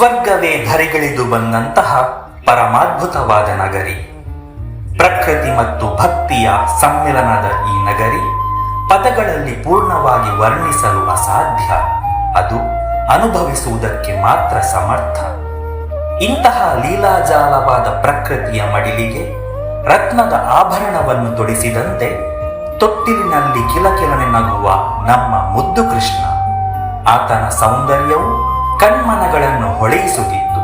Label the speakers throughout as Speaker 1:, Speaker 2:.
Speaker 1: ಸ್ವರ್ಗವೇ ಧರೆಗಿಳಿದು ಬಂದಂತಹ ಪರಮಾದ್ಭುತವಾದ ನಗರಿ. ಪ್ರಕೃತಿ ಮತ್ತು ಭಕ್ತಿಯ ಸಮ್ಮಿಲನದ ಈ ನಗರಿ ಪದಗಳಲ್ಲಿ ಪೂರ್ಣವಾಗಿ ವರ್ಣಿಸಲು ಅಸಾಧ್ಯ. ಅದು ಅನುಭವಿಸುವುದಕ್ಕೆ ಮಾತ್ರ ಸಮರ್ಥ. ಇಂತಹ ಲೀಲಾಜಾಲವಾದ ಪ್ರಕೃತಿಯ ಮಡಿಲಿಗೆ ರತ್ನದ ಆಭರಣವನ್ನು ತೊಡಿಸಿದಂತೆ ತೊಟ್ಟಿಲಿನಲ್ಲಿ ಕಿಲಕಿಲನೆ ನಗುವ ನಮ್ಮ ಮುದ್ದು ಕೃಷ್ಣ. ಆತನ ಸೌಂದರ್ಯವು ಕಣ್ಮನಗಳನ್ನು ಹೊಳೆಯಿಸುತ್ತಿತ್ತು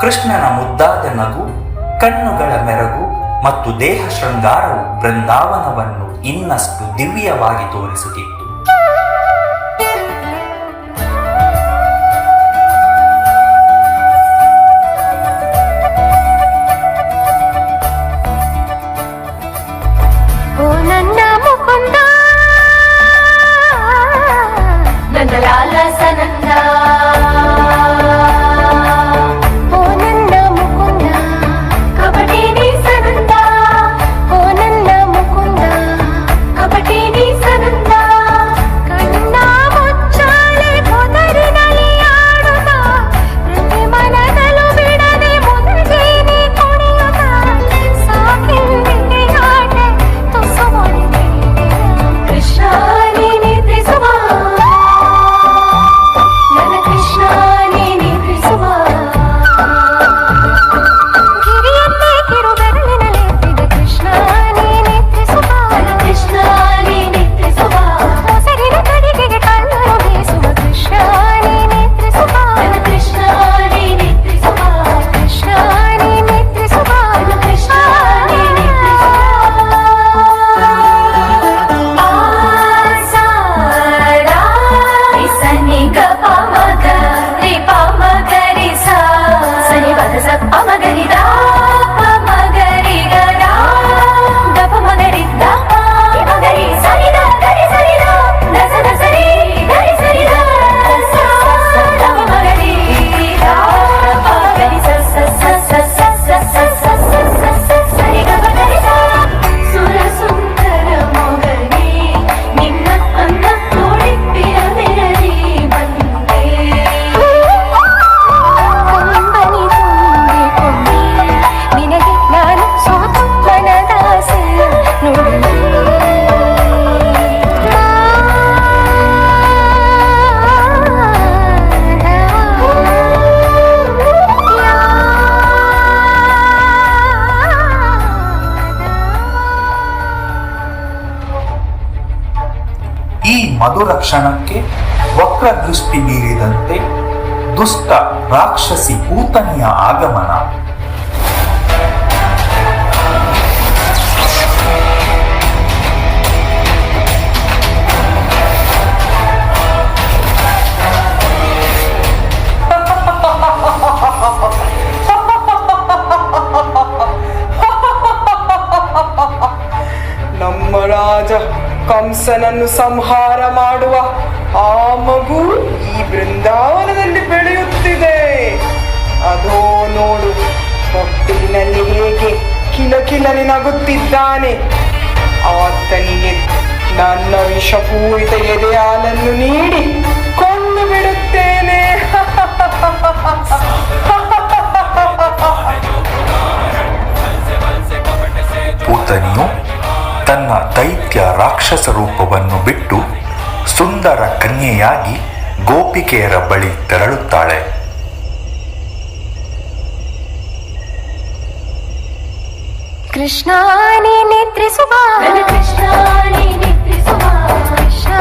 Speaker 1: ಕೃಷ್ಣನ ಮುದ್ದಾದ ನಗು ಕಣ್ಣುಗಳ ಮೆರಗು ಮತ್ತು ದೇಹ ಶೃಂಗಾರವು ಬೃಂದಾವನವನ್ನು ಇನ್ನಷ್ಟು ದಿವ್ಯವಾಗಿ ತೋರಿಸುತ್ತಿತ್ತು. ಮಧುರಕ್ಷಣಕ್ಕೆ ವಕ್ರದೃಷ್ಟಿ ಬೀರಿದಂತೆ ದುಷ್ಟ ರಾಕ್ಷಸಿ ಭೂತನಿಯ ಆಗಮನ
Speaker 2: ಕಂಸನನ್ನು ಸಂಹಾರ ಮಾಡುವ ಆ ಮಗು ಈ ಬೃಂದಾವನದಲ್ಲಿ ಬೆಳೆಯುತ್ತಿದೆ ಅದೋ ನೋಡು ತೊಟ್ಟಿಲಿನಲ್ಲಿ ಹೇಗೆ ಕಿಲಕಿಲನೆ ನಗುತ್ತಿದ್ದಾನೆ ಆತನಿಗೆ ನನ್ನ ವಿಷಪೂರಿತ ಎದೆಯಾಲನ್ನು ನೀಡಿ ಕೊಂಡು ಬಿಡುತ್ತೇನೆ
Speaker 1: ಪೂತನಿಯು ತನ್ನ ದೈತ್ಯ ರಾಕ್ಷಸ ರೂಪವನ್ನು ಬಿಟ್ಟು ಸುಂದರ ಕನ್ಯೆಯಾಗಿ ಗೋಪಿಕೆಯರ ಬಳಿ ತೆರಳುತ್ತಾಳೆ.
Speaker 3: ಕೃಷ್ಣ ನಿದ್ರಿಸುವ. ಕೃಷ್ಣ ನಿದ್ರಿಸುವ. ಕೃಷ್ಣ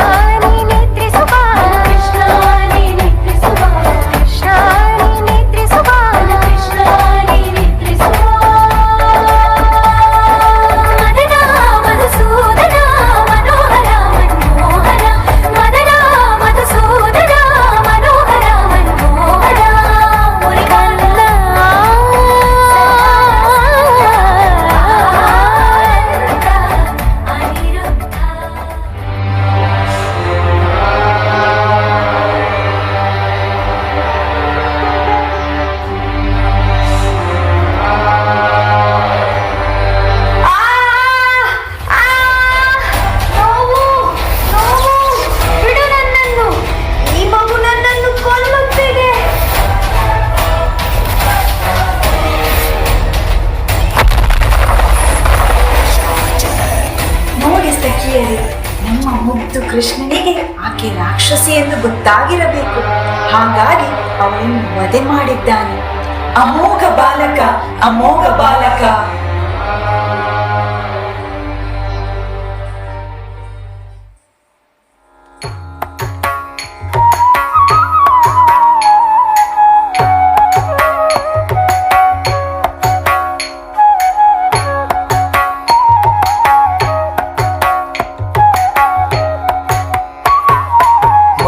Speaker 3: ಸಖಿಯರೇ ನಮ್ಮ ಮುದ್ದು ಕೃಷ್ಣನಿಗೆ ಆಕೆ ರಾಕ್ಷಸಿ ಎಂದು
Speaker 4: ಗೊತ್ತಾಗಿರಬೇಕು. ಹಾಗಾಗಿ ಅವನು ವಧೆ ಮಾಡಿದ್ದಾನೆ. ಅಮೋಘ ಬಾಲಕ ಅಮೋಘ ಬಾಲಕ.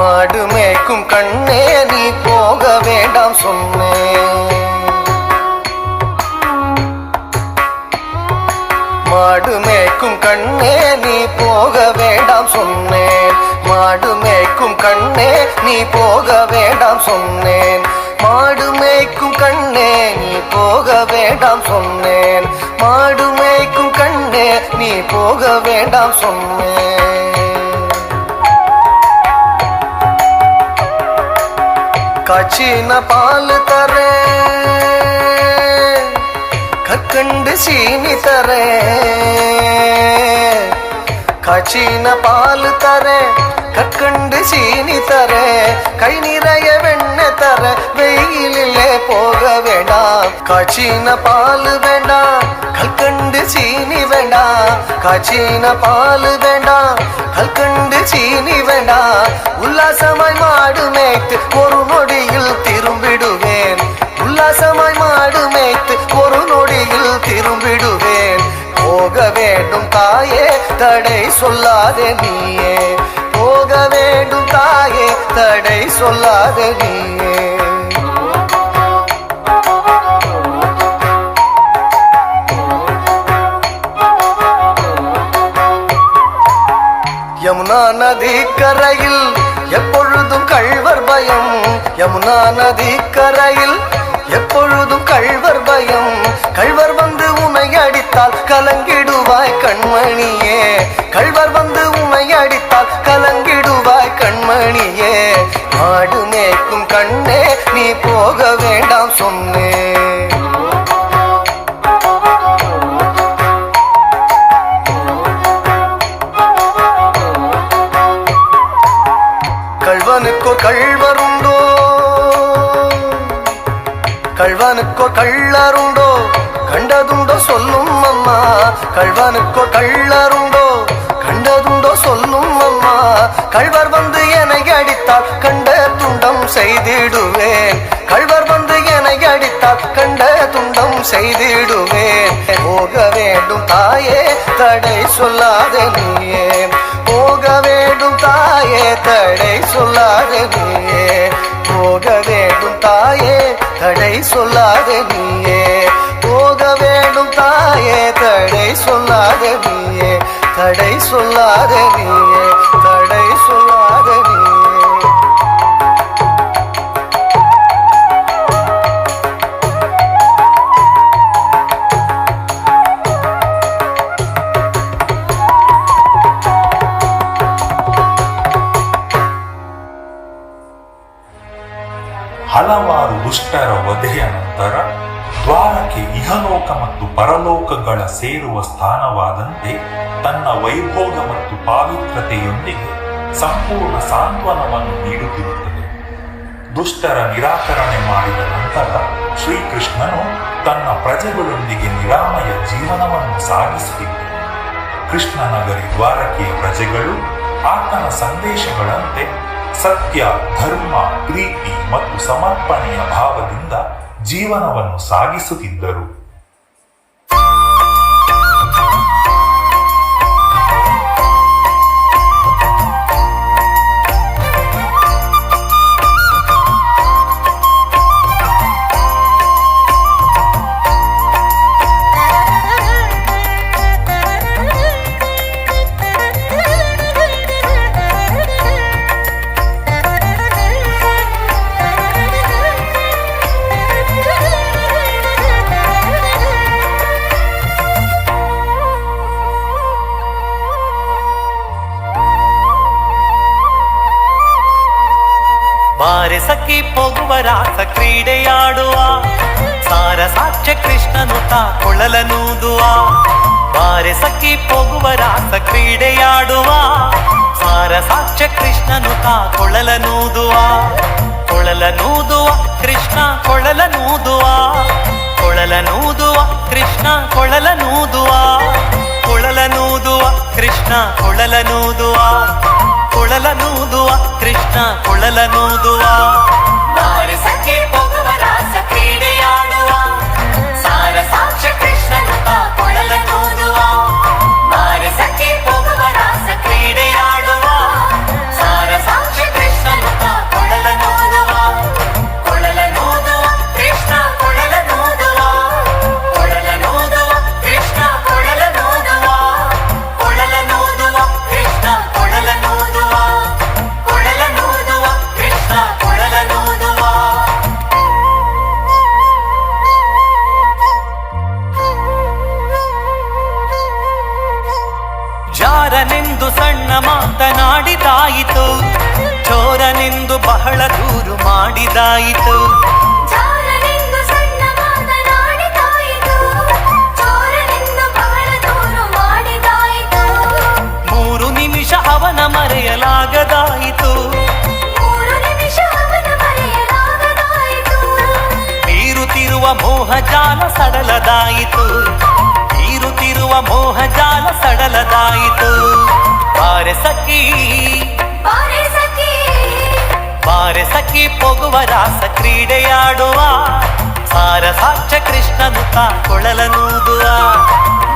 Speaker 5: மாடு மேய்க்கும் கண்ணே நீ போக வேண்டாம் சொன்னேன் மாடு மேய்க்கும் கண்ணே நீ போக வேண்டாம் சொன்னேன் மாடு மேய்க்கும் கண்ணே நீ போக வேண்டாம் சொன்னேன் மாடு மேய்க்கும் கண்ணே நீ போக வேண்டாம் சொன்னேன் மாடு மேய்க்கும் கண்ணே நீ போக வேண்டாம் சொன்னேன் காட்சின பால் தரே கக்கண்டு சீனி தரே பச்சீன பால் தரே கக்கண்டு சீனி தரே கை நிறைய வெண்ண தர வெயிலிலே போக வேண்டாம். காச்சின பால் வேண்டாம் கல்கண்டு சீனி வேண்டாம். காச்சின பால் வேண்டாம் கல்கண்டு சீனி வேண்டாம். உல்லாசமாய் மாடு மேய்த்து ஒரு நொடியில் திரும்பிடுவேன். உல்லாசமாய் மாடு மேய்த்து தடை சொல்லாதே நீயே. போக வேண்டும் தாயே தடை சொல்லாதே நீயே. யமுனா நதி கரையில் எப்பொழுதும் கழ்வர் பயம். யமுனா நதி கரையில் எப்பொழுதும் கழ்வர் பயம். கழ்வர் வந்து உனை அடித்தால் கலங்கிடுவாய் கண்மணியே. கழ்வர் வந்து உன்னை அடித்தால் கலங்கிடுவாய் கண்மணியே. மாடு மேய்க்கும் கண்ணே நீ போக வேண்டாம் சொன்னே. கள்வனுக்கோ கள்வருண்டோ கள்வனுக்கோ கள்ளருண்டோ கள்வனுக்கோ கள்ளருண்டோ கண்டதுண்டோ சொல்லும் அம்மா. கள்வர் வந்து என்னை அடித்தால் கண்ட துண்டம் செய்திடுவேன். கள்வர் வந்து என்னை அடித்தால் கண்ட துண்டம் செய்திடுவேன். போக வேண்டும் தாயே தடை சொல்லாத நீயே. போக வேண்டும் தாயே தடை சொல்லாத நீயே. போக வேண்டும் தாயே தடை சொல்லாத நீயே. சொல்லாத நீயே தடை சொல்லாத நீயே தடை சொல்லாத நீயே
Speaker 1: ಹಲವಾರು ದುಷ್ಟರ ವಧೆಯ ನಂತರ ದ್ವಾರಕೆ ಇಹಲೋಕ ಮತ್ತು ಪರಲೋಕಗಳ ಸೇರುವ ಸ್ಥಾನವಾದಂತೆ ತನ್ನ ವೈಭೋಗ ಮತ್ತು ಪಾವಿತ್ರತೆಯೊಂದಿಗೆ ಸಂಪೂರ್ಣ ಸಾಂತ್ವನವನ್ನು ನೀಡುತ್ತಿರುತ್ತದೆ. ದುಷ್ಟರ ನಿರಾಕರಣೆ ಮಾಡಿದ ನಂತರ ಶ್ರೀಕೃಷ್ಣನು ತನ್ನ ಪ್ರಜೆಗಳೊಂದಿಗೆ ನಿರಾಮಯ ಜೀವನವನ್ನು ಸಾಗಿಸುತ್ತಿದ್ದರು ಕೃಷ್ಣನಗರಿ ದ್ವಾರಕೆಯ ಪ್ರಜೆಗಳು ಆತನ ಸಂದೇಶಗಳಂತೆ ಸತ್ಯ, ಧರ್ಮ, ಪ್ರೀತಿ ಮತ್ತು ಸಮರ್ಪಣೆಯ ಭಾವದಿಂದ ಜೀವನವನ್ನು ಸಾಗಿಸುತ್ತಿದ್ದರು.
Speaker 6: ಕೃಷ್ಣನು ತಾ ಕೊಳಲನೂದುವ ಕೊಳಲನೂದುವ ಕೃಷ್ಣ ಕೊಳಲನೂದುವ ಕೊಳಲನೂದುವ ಕೃಷ್ಣ ಕೊಳಲನೂದುವ ಕೊಳಲನೂದುವ ಕೃಷ್ಣ ಕೊಳಲನೂದುವ ಕೊಳಲನೂದುವ ಕೃಷ್ಣ ಕೊಳಲನೂದುವ ಬಾರೆ ಸಖಿ ಸಡಲದಾಯಿತು ಬೀರುತ್ತಿರುವ ಮೋಹಜಾಲ ಸಡಲದಾಯಿತು ಬಾರೆ ಸಖಿ
Speaker 3: ಬಾರೆ ಸಖಿ
Speaker 6: ಬಾರೆ ಸಖಿ ಪೊಗುವ ರಾಸ ಕ್ರೀಡೆಯಾಡುವ ಸಾರ ಸಾಕ್ಷ್ಯ ಕೃಷ್ಣನು ತಾ ಕೊಳಲನೂದುವ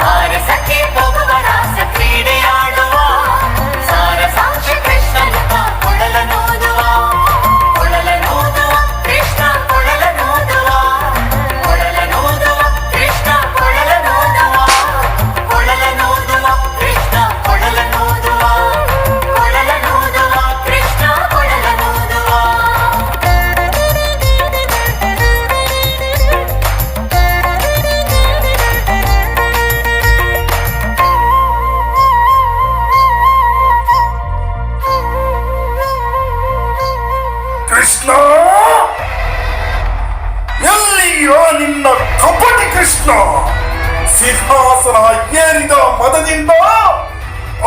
Speaker 6: ಬಾರೆ ಸಖಿ ಪೊಗುವ ರಾಸ ಕ್ರೀಡೆಯಾಡುವ ಕೃಷ್ಣ?
Speaker 7: ಎಲ್ಲಿಯೋ ನಿನ್ನ ಕಪಟಿ ಕೃಷ್ಣ? ಸಿಂಹಾಸನ ಏರಿದ ಮದದಿಂದ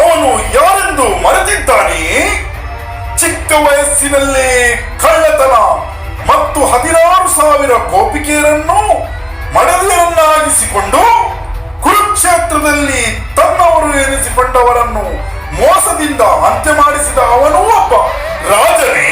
Speaker 7: ಅವನು ಯಾರೆಂದು ಮರೆತಿದ್ದಾನೆ? ಚಿಕ್ಕ ವಯಸ್ಸಿನಲ್ಲಿ ಕಳ್ಳತನ ಮತ್ತು ಹದಿನಾರು ಸಾವಿರ ಗೋಪಿಕೆಯರನ್ನು ಮಡದಿಯರನ್ನಾಗಿಸಿಕೊಂಡು ಕುರುಕ್ಷೇತ್ರದಲ್ಲಿ ತನ್ನವರು ಎನಿಸಿಕೊಂಡವರನ್ನು ಮೋಸದಿಂದ ಅಂತ್ಯ ಮಾಡಿಸಿದ ಅವನು ಒಬ್ಬ ರಾಜನೇ.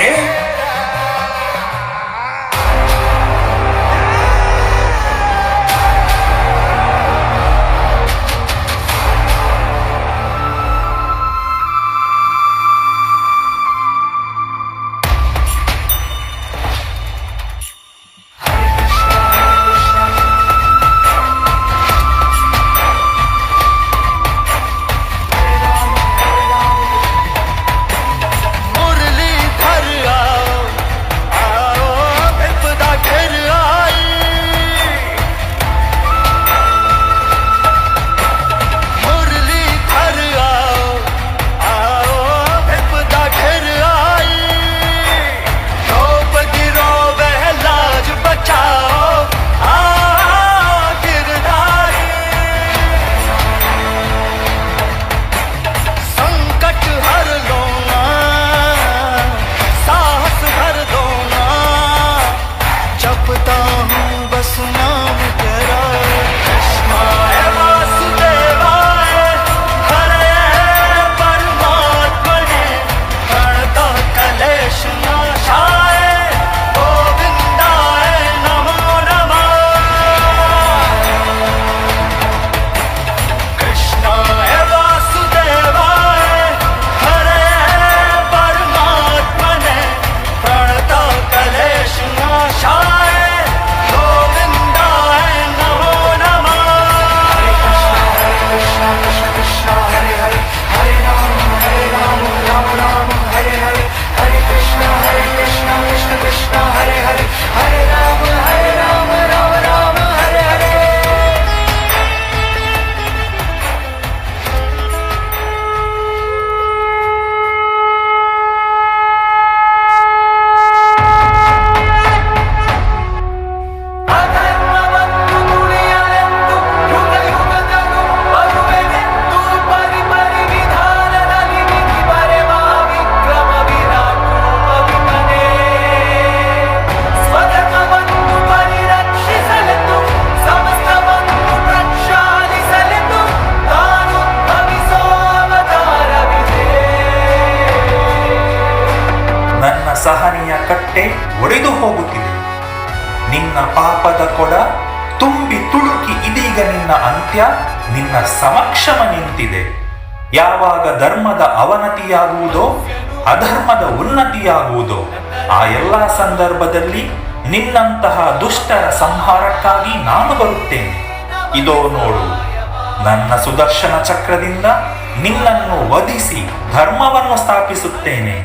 Speaker 1: ನಿನ್ನ ನಿನ್ನ ಸಮಕ್ಷಮ ನಿಂತಿದೆ. ಯಾವಾಗ ಧರ್ಮದ ಅವನತಿಯಾಗುವುದೋ, ಅಧರ್ಮದ ಉನ್ನತಿಯಾಗುವುದೋ, ಆ ಎಲ್ಲ ಸಂದರ್ಭದಲ್ಲಿ ನಿನ್ನಂತಹ ದುಷ್ಟರ ಸಂಹಾರಕ್ಕಾಗಿ ನಾನು ಬರುತ್ತೇನೆ. ಇದೋ ನೋಡು, ನನ್ನ ಸುದರ್ಶನ ಚಕ್ರದಿಂದ ನಿನ್ನನ್ನು ವಧಿಸಿ ಧರ್ಮವನ್ನು ಸ್ಥಾಪಿಸುತ್ತೇನೆ.